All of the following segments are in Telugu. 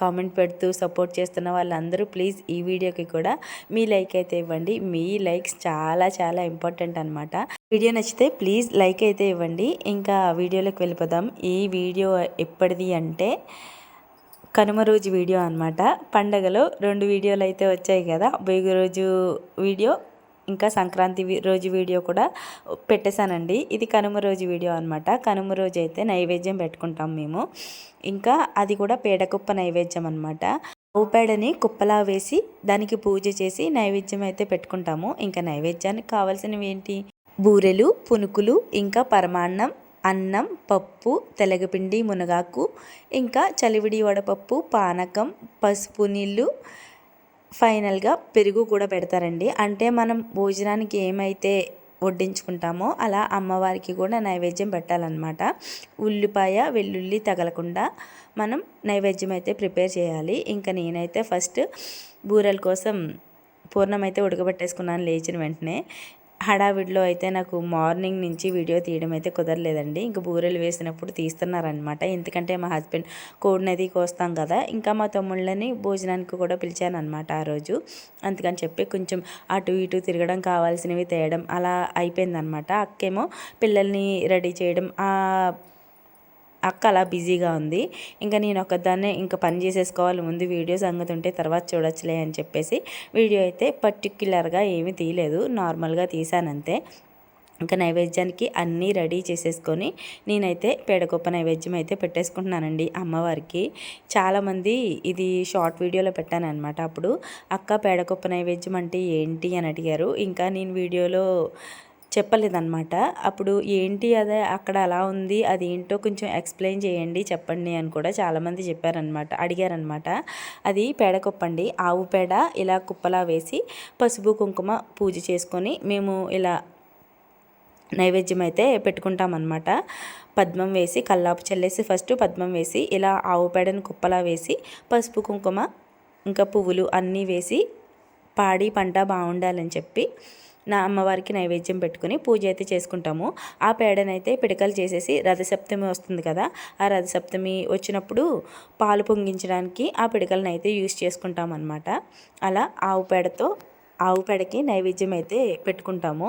కామెంట్ పెడుతూ సపోర్ట్ చేస్తున్న వాళ్ళందరూ ప్లీజ్ ఈ వీడియోకి కూడా మీ లైక్ అయితే ఇవ్వండి. మీ లైక్స్ చాలా చాలా ఇంపార్టెంట్ అనమాట వీడియో నచ్చితే ప్లీజ్ లైక్ అయితే ఇవ్వండి. ఇంకా వీడియోలోకి వెళ్ళిపోదాం. ఈ వీడియో ఎప్పటిది అంటే కనుమ రోజు వీడియో అనమాట పండగలో రెండు వీడియోలు అయితే వచ్చాయి కదా. బొయ్యి రోజు వీడియో ఇంకా సంక్రాంతి రోజు వీడియో కూడా పెట్టేశానండి. ఇది కనుమ రోజు వీడియో అనమాట కనుమ రోజు అయితే నైవేద్యం పెట్టుకుంటాం మేము. ఇంకా అది కూడా పేడకుప్ప నైవేద్యం అనమాట పేడని కుప్పలా వేసి దానికి పూజ చేసి నైవేద్యం అయితే పెట్టుకుంటాము. ఇంకా నైవేద్యానికి కావాల్సినవి ఏంటి? బూరెలు పునుకులు ఇంకా పరమాన్నం అన్నం పప్పు తెలగపిండి మునగాకు ఇంకా చలివిడి వడపప్పు పానకం పసుపు నీళ్ళు ఫైనల్గా పెరుగు కూడా పెడతారండి. అంటే మనం భోజనానికి ఏమైతే వడ్డించుకుంటామో అలా అమ్మవారికి కూడా నైవేద్యం పెట్టాలన్నమాట. ఉల్లిపాయ వెల్లుల్లి తగలకుండా మనం నైవేద్యం అయితే ప్రిపేర్ చేయాలి. ఇంకా నేనైతే ఫస్ట్ బూరెల కోసం పూర్ణమైతే ఉడకబెట్టేసుకున్నాను లేచిన వెంటనే. హడావిడిలో అయితే నాకు మార్నింగ్ నుంచి వీడియో తీయడం అయితే కుదరలేదండి. ఇంకా బూరెలు వేసినప్పుడు తీస్తున్నారనమాట ఎందుకంటే మా హస్బెండ్ కోడినది కోస్తాం కదా ఇంకా మా తమ్ముళ్ళని భోజనానికి కూడా పిలిచాను అనమాట ఆ రోజు. అందుకని చెప్పి కొంచెం అటు ఇటు తిరగడం కావాల్సినవి తేయడం అలా అయిపోయిందనమాట అక్కేమో పిల్లల్ని రెడీ చేయడం అక్క అలా బిజీగా ఉంది. ఇంకా నేను ఒకదాన్నే ఇంకా పని చేసేసుకోవాలి. ముందు వీడియో సంగతి ఉంటే తర్వాత చూడొచ్చులే అని చెప్పేసి వీడియో అయితే పర్టిక్యులర్గా ఏమీ తీయలేదు. నార్మల్గా తీసానంతే ఇంకా నైవేద్యానికి అన్నీ రెడీ చేసేసుకొని నేనైతే పేడగొప్ప నైవేద్యం అయితే పెట్టేసుకుంటున్నానండి అమ్మవారికి. చాలామంది ఇది షార్ట్ వీడియోలో పెట్టాను అనమాట అప్పుడు అక్క పేడగొప్ప నైవేద్యం అంటే ఏంటి అని అడిగారు. ఇంకా నేను వీడియోలో చెప్పలేదన్నమాట. అప్పుడు ఏంటి అదే అక్కడ అలా ఉంది అది ఏంటో కొంచెం ఎక్స్ప్లెయిన్ చేయండి చెప్పండి అని కూడా చాలామంది చెప్పారనమాట అడిగారనమాట అది పేడ కుప్పండి ఆవు పేడ ఇలా కుప్పలా వేసి పసుపు కుంకుమ పూజ చేసుకొని మేము ఇలా నైవేద్యం అయితే పెట్టుకుంటామన్నమాట. పద్మం వేసి కల్లాపు చల్లేసి ఫస్ట్ పద్మం వేసి ఇలా ఆవు పేడను కుప్పలా వేసి పసుపు కుంకుమ ఇంకా పువ్వులు అన్నీ వేసి పాడి పంట బాగుండాలని చెప్పి నా అమ్మవారికి నైవేద్యం పెట్టుకుని పూజ అయితే చేసుకుంటాము. ఆ పేడనైతే పిడకలు చేసేసి రథసప్తమి వస్తుంది కదా ఆ రథసప్తమి వచ్చినప్పుడు పాలు పొంగించడానికి ఆ పిడకలను అయితే యూస్ చేసుకుంటాం అనమాట అలా ఆవు పేడతో ఆవు పేడకి నైవేద్యం అయితే పెట్టుకుంటాము.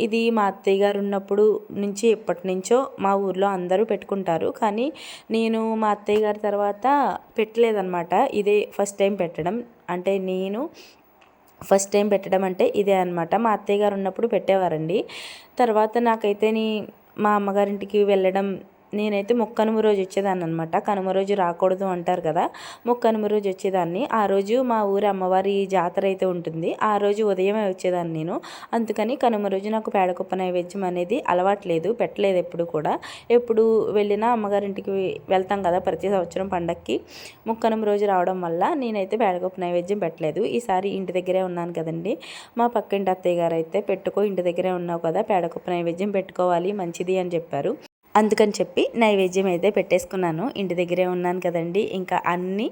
ఇది మా అత్తయ్య గారు ఉన్నప్పుడు నుంచి ఎప్పటి నుంచో మా ఊర్లో అందరూ పెట్టుకుంటారు. కానీ నేను మా అత్తయ్య గారి తర్వాత పెట్టలేదన్నమాట. ఇదే ఫస్ట్ టైం పెట్టడం. అంటే నేను ఫస్ట్ టైం పెట్టడం అంటే ఇదే అనమాట మా అత్తయ్య గారు ఉన్నప్పుడు పెట్టేవారండి. తర్వాత నాకైతే మా అమ్మగారింటికి వెళ్ళడం నేనైతే ముక్కనుమ రోజు వచ్చేదాన్ని అనమాట కనుమ రోజు రాకూడదు అంటారు కదా. ముక్కనుమ రోజు వచ్చేదాన్ని. ఆ రోజు మా ఊరి అమ్మవారి జాతర అయితే ఉంటుంది. ఆ రోజు ఉదయమే వచ్చేదాన్ని నేను. అందుకని కనుమ రోజు నాకు పేడకుప్ప నైవేద్యం అనేది అలవాట్లేదు పెట్టలేదు ఎప్పుడు కూడా. ఎప్పుడు వెళ్ళినా అమ్మగారింటికి వెళ్తాం కదా ప్రతి సంవత్సరం పండక్కి. ముక్కనుమ రోజు రావడం వల్ల నేనైతే పేడకుప్ప నైవేద్యం పెట్టలేదు. ఈసారి ఇంటి దగ్గరే ఉన్నాను కదండి. మా పక్కింటి అత్తయ్య గారు అయితే పెట్టుకో ఇంటి దగ్గరే ఉన్నావు కదా పేడకుప్ప నైవేద్యం పెట్టుకోవాలి మంచిది అని చెప్పారు. అందుకని చెప్పి నైవేద్యం అయితే పెట్టేసుకున్నాను. ఇంటి దగ్గరే ఉన్నాను కదండి. ఇంకా అన్నీ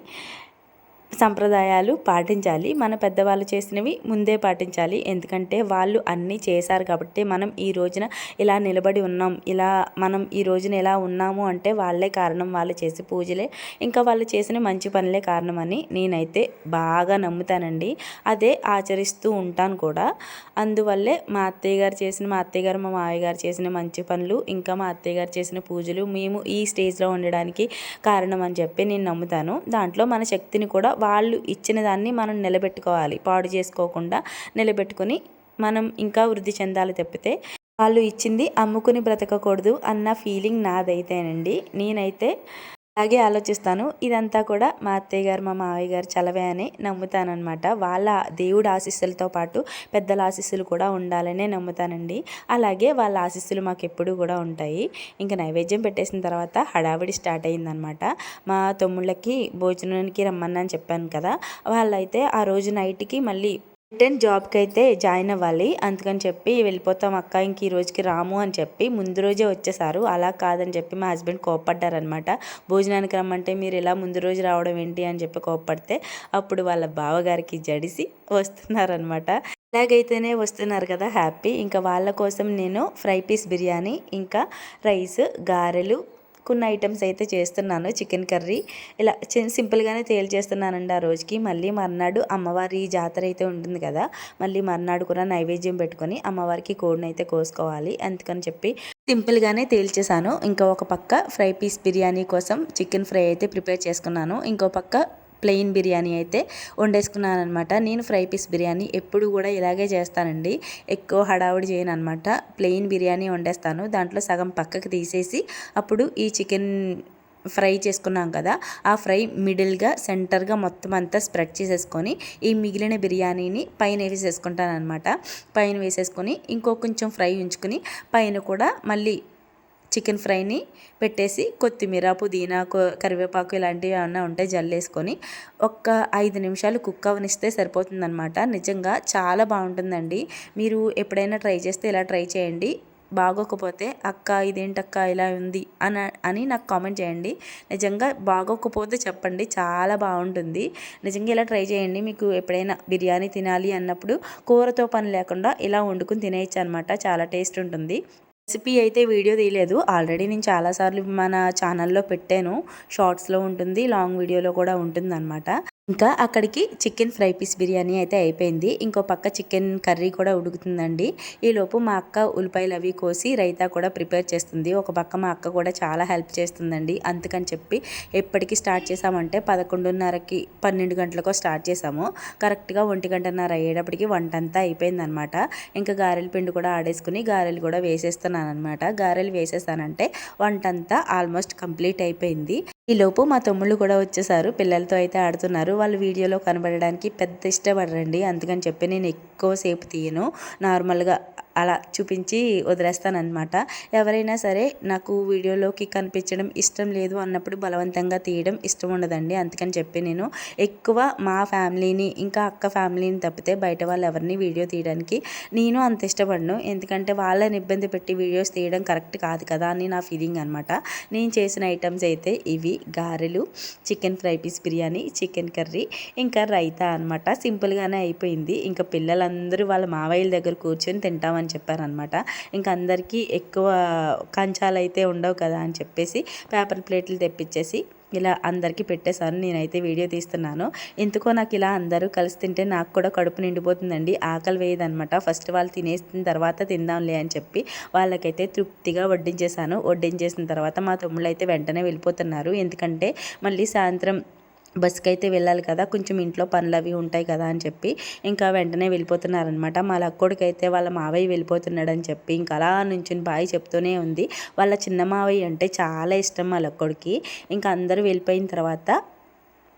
సంప్రదాయాలు పాటించాలి. మన పెద్దవాళ్ళు చేసినవి ముందే పాటించాలి. ఎందుకంటే వాళ్ళు అన్నీ చేశారు కాబట్టి మనం ఈ రోజున ఇలా నిలబడి ఉన్నాం. ఇలా మనం ఈ రోజున ఎలా ఉన్నాము అంటే వాళ్ళే కారణం. వాళ్ళు చేసే పూజలే. ఇంకా వాళ్ళు చేసిన మంచి పనులే కారణం అని నేనైతే బాగా నమ్ముతానండి. అదే ఆచరిస్తూ ఉంటాను కూడా. అందువల్లే మా అత్తయ్య గారు చేసిన మా అత్తయ్య గారు మా మావయ్య గారు చేసిన మంచి పనులు ఇంకా మా అత్తయ్య గారు చేసిన పూజలు మేము ఈ స్టేజ్లో ఉండడానికి కారణం అని చెప్పి నేను నమ్ముతాను. దాంట్లో మన శక్తిని కూడా వాళ్ళు ఇచ్చిన దాన్ని మనం నిలబెట్టుకోవాలి. పాడు చేసుకోకుండా నిలబెట్టుకొని మనం ఇంకా వృద్ధి చెందాలి తప్పితే వాళ్ళు ఇచ్చింది అమ్ముకుని బ్రతకకూడదు అన్న ఫీలింగ్ నాదైతేనండి. నేనైతే అలాగే ఆలోచిస్తాను. ఇదంతా కూడా మా అత్తయ్య గారు మా మావయ్య గారు చలవే అని నమ్ముతానమాట వాళ్ళ దేవుడు ఆశీస్సులతో పాటు పెద్దల ఆశీస్సులు కూడా ఉండాలనే నమ్ముతానండి. అలాగే వాళ్ళ ఆశీస్సులు మాకు ఎప్పుడూ కూడా ఉంటాయి. ఇంకా నైవేద్యం పెట్టేసిన తర్వాత హడావిడి స్టార్ట్ అయిందనమాట మా తమ్ముళ్ళకి భోజనానికి రమ్మని చెప్పాను కదా. వాళ్ళైతే ఆ రోజు నైట్కి మళ్ళీ రిటర్న్ జాబ్కి అయితే జాయిన్ అవ్వాలి. అందుకని చెప్పి వెళ్ళిపోతాం అక్క ఇంక ఈ రోజుకి రాము అని చెప్పి ముందు రోజే వచ్చేసారు. అలా కాదని చెప్పి మా హస్బెండ్ కోప్పడ్డారనమాట భోజనానికి రమ్మంటే మీరు ఇలా ముందు రోజు రావడం ఏంటి అని చెప్పి కోప్పడితే అప్పుడు వాళ్ళ బావగారికి జడిసి వస్తున్నారనమాట ఇలాగైతేనే వస్తున్నారు కదా హ్యాపీ. ఇంకా వాళ్ళ కోసం నేను ఫ్రై పీస్ బిర్యానీ ఇంకా రైస్ గారెలు కొన్ని ఐటమ్స్ అయితే చేస్తున్నాను. Chicken curry. ఇలా సింపుల్గానే తేలి చేస్తున్నానండి ఆ రోజుకి. మళ్ళీ మర్నాడు అమ్మవారి జాతర అయితే ఉంటుంది కదా. మళ్ళీ మర్నాడు కూడా నైవేద్యం పెట్టుకొని అమ్మవారికి కోడిని అయితే కోసుకోవాలి. అందుకని చెప్పి సింపుల్గానే తేల్చేసాను ఇంకా ఒక పక్క ఫ్రై పీస్ బిర్యానీ కోసం చికెన్ ఫ్రై అయితే ప్రిపేర్ చేసుకున్నాను. ఇంకో పక్క ప్లెయిన్ బిర్యానీ అయితే వండేసుకున్నాను అనమాట నేను ఫ్రై పీస్ బిర్యానీ ఎప్పుడు కూడా ఇలాగే చేస్తానండి. ఎక్కువ హడావుడి చేయను అనమాట ప్లెయిన్ బిర్యానీ వండేస్తాను. దాంట్లో సగం పక్కకు తీసేసి అప్పుడు ఈ చికెన్ ఫ్రై చేసుకున్నాం కదా ఆ ఫ్రై మిడిల్గా సెంటర్గా మొత్తం అంతా స్ప్రెడ్ చేసేసుకొని ఈ మిగిలిన బిర్యానీని పైన వేసేసుకుంటాను అనమాట పైన వేసేసుకొని ఇంకో కొంచెం ఫ్రై ఉంచుకొని పైన కూడా మళ్ళీ చికెన్ ఫ్రైని పెట్టేసి కొత్తిమీర పుదీనా కరివేపాకు ఇలాంటివి ఏమన్నా ఉంటే జల్లేసుకొని ఒక్క ఐదు నిమిషాలు కుక్ అవనిస్తే సరిపోతుందనమాట నిజంగా చాలా బాగుంటుందండి. మీరు ఎప్పుడైనా ట్రై చేస్తే ఇలా ట్రై చేయండి. బాగోకపోతే అక్క ఇదేంటక్క ఇలా ఉంది అని అని నాకు కామెంట్ చేయండి. నిజంగా బాగోకపోతే చెప్పండి. చాలా బాగుంటుంది. నిజంగా ఇలా ట్రై చేయండి. మీకు ఎప్పుడైనా బిర్యానీ తినాలి అన్నప్పుడు కూరతో పని లేకుండా ఇలా వండుకుని తినేయచ్చు అనమాట చాలా టేస్ట్ ఉంటుంది. రెసిపీ అయితే వీడియో తీయలేదు. ఆల్రెడీ నేను చాలాసార్లు మన ఛానల్లో పెట్టాను. షార్ట్స్లో ఉంటుంది లాంగ్ వీడియోలో కూడా ఉంటుంది అనమాట ఇంకా అక్కడికి చికెన్ ఫ్రై పీస్ బిర్యానీ అయితే అయిపోయింది. ఇంకో పక్క చికెన్ కర్రీ కూడా ఉడుకుతుందండి. ఈలోపు మా అక్క ఉల్లిపాయలు అవి కోసి రైతా కూడా ప్రిపేర్ చేస్తుంది. ఒక పక్క మా అక్క కూడా చాలా హెల్ప్ చేస్తుందండి. అందుకని చెప్పి ఎప్పటికి స్టార్ట్ చేసామంటే పదకొండున్నరకి పన్నెండు గంటలకో స్టార్ట్ చేసాము. కరెక్ట్గా ఒంటి గంటన్నర అయ్యేటప్పటికి వంట అంతా అయిపోయిందనమాట. ఇంకా గారెల పిండి కూడా ఆడేసుకుని గారెలు కూడా వేసేస్తున్నాను అనమాట గారెలు వేసేసానంటే వంట అంతా ఆల్మోస్ట్ కంప్లీట్ అయిపోయింది. ఈలోపు మా తమ్ముళ్ళు కూడా వచ్చేసారు. పిల్లలతో అయితే ఆడుతున్నారు. వాళ్ళు వీడియోలో కనబడడానికి పెద్ద ఇష్టపడరండి. అందుకని చెప్పి నేను ఎక్కువసేపు తీయను. నార్మల్గా అలా చూపించి వదిలేస్తానమాట ఎవరైనా సరే నాకు వీడియోలోకి కనిపించడం ఇష్టం లేదు అన్నప్పుడు బలవంతంగా తీయడం ఇష్టం ఉండదండి. అందుకని చెప్పి నేను ఎక్కువ మా ఫ్యామిలీని ఇంకా అక్క ఫ్యామిలీని తప్పితే బయట వాళ్ళు ఎవరిని వీడియో తీయడానికి నేను అంత ఇష్టపడను. ఎందుకంటే వాళ్ళని ఇబ్బంది పెట్టి వీడియోస్ తీయడం కరెక్ట్ కాదు కదా అని నా ఫీలింగ్ అనమాట నేను చేసిన ఐటమ్స్ అయితే ఇవి గారెలు chicken fry piece biryani chicken curry ఇంకా రైతా అనమాట సింపుల్గానే అయిపోయింది. ఇంకా పిల్లలందరూ వాళ్ళ మావయ్యల దగ్గర కూర్చొని తింటామని అని చెప్పారనమాట. ఇంకా అందరికీ ఎక్కువ కంచాలు అయితే ఉండవు కదా అని చెప్పేసి పేపర్ ప్లేట్లు తెప్పించేసి ఇలా అందరికీ పెట్టేశాను నేనైతే వీడియో తీస్తున్నాను. ఎందుకో నాకు ఇలా అందరూ కలిసి తింటే నాకు కూడా కడుపు నిండిపోతుందండి. ఆకలి వేయదనమాట. ఫస్ట్ వాళ్ళు తినేసిన తర్వాత తిందాంలే అని చెప్పి వాళ్ళకైతే తృప్తిగా వడ్డించేశాను. వడ్డించేసిన తర్వాత మా తమ్ముళ్ళు అయితే వెంటనే వెళ్ళిపోతున్నారు. ఎందుకంటే మళ్ళీ సాయంత్రం బస్కి అయితే వెళ్ళాలి కదా కొంచెం ఇంట్లో పనులు అవి ఉంటాయి కదా అని చెప్పి ఇంకా వెంటనే వెళ్ళిపోతున్నారనమాట మా లక్కోడికి అయితే వాళ్ళ మావయ్య వెళ్ళిపోతున్నాడని చెప్పి ఇంకా అలా నుంచి బాయ్ చెప్తూనే ఉంది. వాళ్ళ చిన్న మావయ్య అంటే చాలా ఇష్టం మా లక్కోడికి. ఇంకా అందరూ వెళ్ళిపోయిన తర్వాత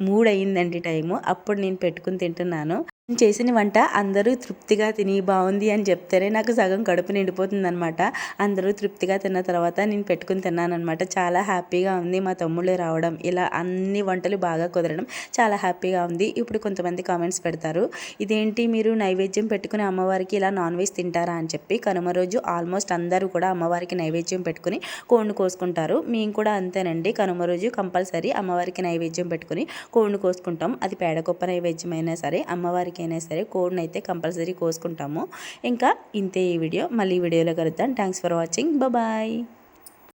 మూడు అయిందండి టైము. అప్పుడు నేను పెట్టుకుని తింటున్నాను. చేసిన వంట అందరూ తృప్తిగా తిని బాగుంది అని చెప్తేనే నాకు సగం కడుపు నిండిపోతుందనమాట అందరూ తృప్తిగా తిన్న తర్వాత నేను పెట్టుకుని తిన్నానమాట చాలా హ్యాపీగా ఉంది మా తమ్ముళ్ళు రావడం. ఇలా అన్ని వంటలు బాగా కుదరడం చాలా హ్యాపీగా ఉంది. ఇప్పుడు కొంతమంది కామెంట్స్ పెడతారు ఇదేంటి మీరు నైవేద్యం పెట్టుకుని అమ్మవారికి ఇలా నాన్ వెజ్ తింటారా? అని చెప్పి కనుమ రోజు ఆల్మోస్ట్ అందరూ కూడా అమ్మవారికి నైవేద్యం పెట్టుకుని కోడిని కోసుకుంటారు. మేము కూడా అంతేనండి. కనుమ రోజు కంపల్సరీ అమ్మవారికి నైవేద్యం పెట్టుకుని కోడిని కోసుకుంటాం. అది పేడకొప్ప నైవేద్యం అయినా సరే అమ్మవారికి ఎవరికైనా సరే కోడ్ని అయితే కంపల్సరీ కోసుకుంటాము. ఇంకా ఇంతే ఈ వీడియో. మళ్ళీ వీడియోలో కలుద్దాం. Thanks for watching bye